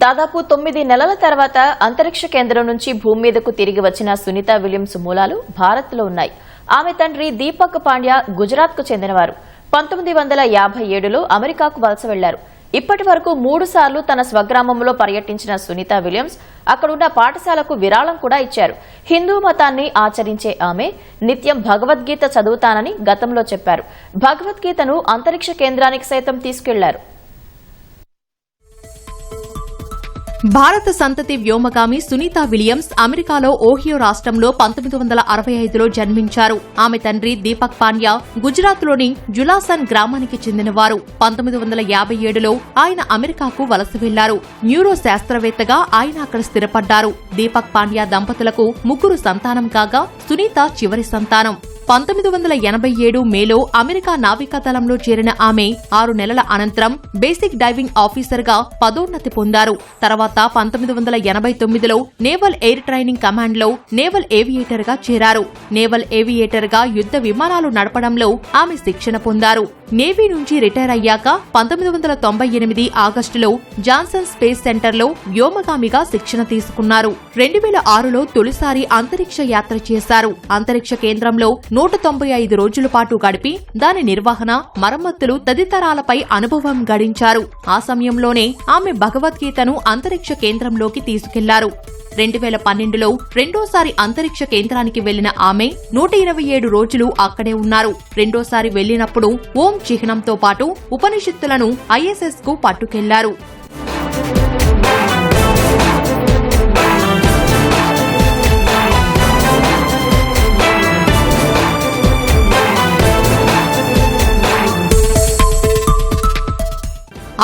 దాదాపు తొమ్మిది నెలల తర్వాత అంతరిక్ష కేంద్రం నుంచి భూమి మీదకు తిరిగి వచ్చిన సునీత విలియమ్స్ మూలాలు భారత్లో ఉన్నాయి. ఆమె తండ్రి దీపక్ పాండ్యా గుజరాత్కు చెందినవారు. పంతొమ్మిది వందల యాభై ఏడులో అమెరికాకు వలస వెళ్ళారు. ఇప్పటి వరకు మూడు సార్లు తన స్వగ్రామంలో పర్యటించిన సునీత విలియమ్స్ అక్కడున్న పాఠశాలకు విరాళం కూడా ఇచ్చారు. హిందూ మతాన్ని ఆచరించే ఆమె నిత్యం భగవద్గీత చదువుతానని గతంలో చెప్పారు. భగవద్గీతను అంతరిక్ష కేంద్రానికి సైతం తీసుకెళ్ళారు. భారత సంతతి వ్యోమగామి సునీత విలియమ్స్ అమెరికాలో ఓహియో రాష్ట్రంలో పంతొమ్మిది వందల అరవై ఐదులో జన్మించారు. ఆమె తండ్రి దీపక్ పాండ్యా గుజరాత్లోని జులాసన్ గ్రామానికి చెందినవారు. పంతొమ్మిది వందల యాభై ఏడులో ఆయన అమెరికాకు వలస వెళ్ళారు. న్యూరో శాస్త్రవేత్తగా ఆయన అక్కడ స్థిరపడ్డారు. దీపక్ పాండ్యా దంపతులకు ముగ్గురు సంతానం కాగా సునీత చివరి సంతానం. పంతొమ్మిది వందల ఎనభై ఏడు మేలో అమెరికా నావికాదళంలో చేరిన ఆమె ఆరు నెలల అనంతరం బేసిక్ డైవింగ్ ఆఫీసర్గా పదోన్నతి పొందారు. తర్వాత పంతొమ్మిది వందల ఎనభై తొమ్మిదిలో నేవల్ ఎయిర్ ట్రైనింగ్ కమాండ్లో నేవల్ ఏవియేటర్గా చేరారు. నేవల్ ఏవియేటర్గా యుద్ధ విమానాలు నడపడంలో ఆమె శిక్షణ పొందారు. నేవీ నుంచి రిటైర్ అయ్యాక పంతొమ్మిది వందల తొంభై ఎనిమిది ఆగస్టులో జాన్సన్ స్పేస్ సెంటర్లో వ్యోమగామిగా శిక్షణ తీసుకున్నారు. రెండు వేల ఆరులో తొలిసారి అంతరిక్ష యాత్ర చేశారు. అంతరిక్ష కేంద్రంలో నూట తొంభై ఐదు రోజుల పాటు గడిపి దాని నిర్వహణ మరమ్మతులు తదితరాలపై అనుభవం గడించారు. ఆ సమయంలోనే ఆమె భగవద్గీతను అంతరిక్ష కేంద్రంలోకి తీసుకెళ్ళారు. రెండు వేల పన్నెండులో రెండోసారి అంతరిక్ష కేంద్రానికి వెళ్ళిన ఆమె నూట ఇరవై ఏడు రోజులు అక్కడే ఉన్నారు. రెండోసారి వెళ్ళినప్పుడు ఓం చిహ్నంతో పాటు ఉపనిషత్తులను ఐఎస్ఎస్కు పట్టుకెళ్ళారు.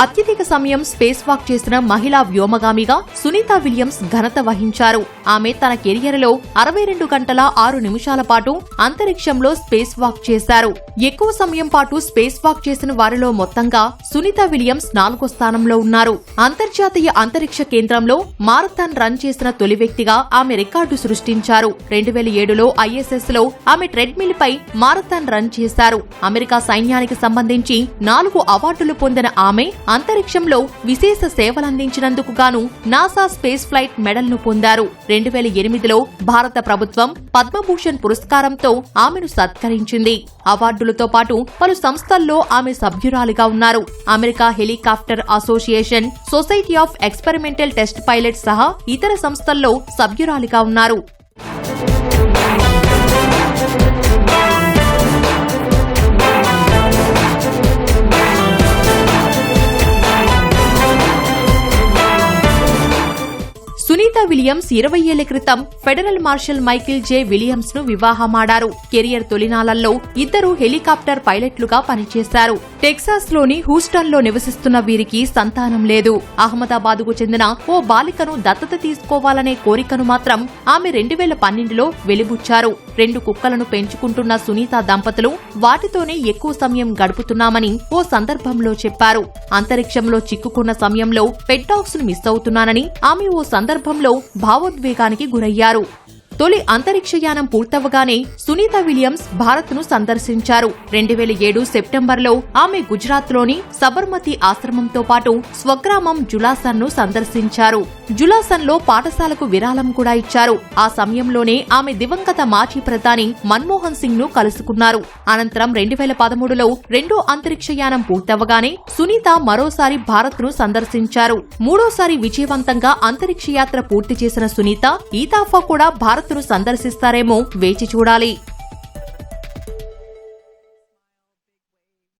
అత్యధిక సమయం స్పేస్ వాక్ చేసిన మహిళా వ్యోమగామిగా సునీత విలియమ్స్ ఘనత వహించారు. ఆమె తన కెరియర్లో అరవై రెండు గంటల ఆరు నిమిషాల పాటు అంతరిక్షంలో స్పేస్ వాక్ చేశారు. ఎక్కువ సమయం పాటు స్పేస్ వాక్ చేసిన వారిలో మొత్తంగా సునీత విలియమ్స్ నాలుగో స్థానంలో ఉన్నారు. అంతర్జాతీయ అంతరిక్ష కేంద్రంలో మారథాన్ రన్ చేసిన తొలి వ్యక్తిగా ఆమె రికార్డు సృష్టించారు. రెండు వేల ఏడులో ఐఎస్ఎస్లో ఆమె ట్రెడ్మిల్ పై మారథాన్ రన్ చేశారు. అమెరికా సైన్యానికి సంబంధించి నాలుగు అవార్డులు పొందిన ఆమె అంతరిక్షంలో విశేష సేవలందించినందుకు గాను నాసా స్పేస్ ఫ్లైట్ మెడల్ను పొందారు. రెండు వేల ఎనిమిదిలో భారత ప్రభుత్వం పద్మభూషణ్ పురస్కారంతో ఆమెను సత్కరించింది. అవార్డులతో పాటు పలు సంస్థల్లో ఆమె సభ్యురాలిగా ఉన్నారు. America helicopter association society of experimental test pilot సహా ఇతర సంస్థల్లో సభ్యురాలిగా ఉన్నారు. సునీత విలియమ్స్ ఇరవై ఏళ్ళ క్రితం ఫెడరల్ మార్షల్ మైకిల్ జే విలియమ్స్ను వివాహమాడారు. కెరియర్ తొలినాళ్ళలో ఇద్దరు హెలికాప్టర్ పైలట్లుగా పనిచేశారు. టెక్సాస్లోని హూస్టన్లో నివసిస్తున్న వీరికి సంతానం లేదు. అహ్మదాబాద్కు చెందిన ఓ బాలికను దత్తత తీసుకోవాలనే కోరికను మాత్రం ఆమె రెండు వేల పన్నెండులో వెలిబుచ్చారు. రెండు కుక్కలను పెంచుకుంటున్న సునీత దంపతులు వాటితోనే ఎక్కువ సమయం గడుపుతున్నామని ఓ సందర్భంలో చెప్పారు. అంతరిక్షంలో చిక్కుకున్న సమయంలో పెట్ డాగ్స్ను మిస్ అవుతున్నానని ఆమె ఓ సందర్భంలో భావోద్వేగానికి గురయ్యారు. తొలి అంతరిక్షయానం పూర్తవగానే సునీత విలియమ్స్ భారత్ను సందర్శించారు. రెండు వేల ఏడు సెప్టెంబర్లో ఆమె గుజరాత్లోని సబర్మతి ఆశ్రమంతో పాటు స్వగ్రామం జులాసన్ను సందర్శించారు. జులాసన్లో పాఠశాలకు విరాళం కూడా ఇచ్చారు. ఆ సమయంలోనే ఆమె దివంగత మాజీ ప్రధాని మన్మోహన్ సింగ్ను కలుసుకున్నారు. అనంతరం రెండు వేల పదమూడులో రెండో అంతరిక్షయానం పూర్తవగానే సునీత మరోసారి భారత్ను సందర్శించారు. మూడోసారి విజయవంతంగా అంతరిక్ష యాత్ర పూర్తి చేసిన సునీత ఈతాఫా కూడా భారత్ ను సందర్శిస్తారేమో వేచి చూడాలి.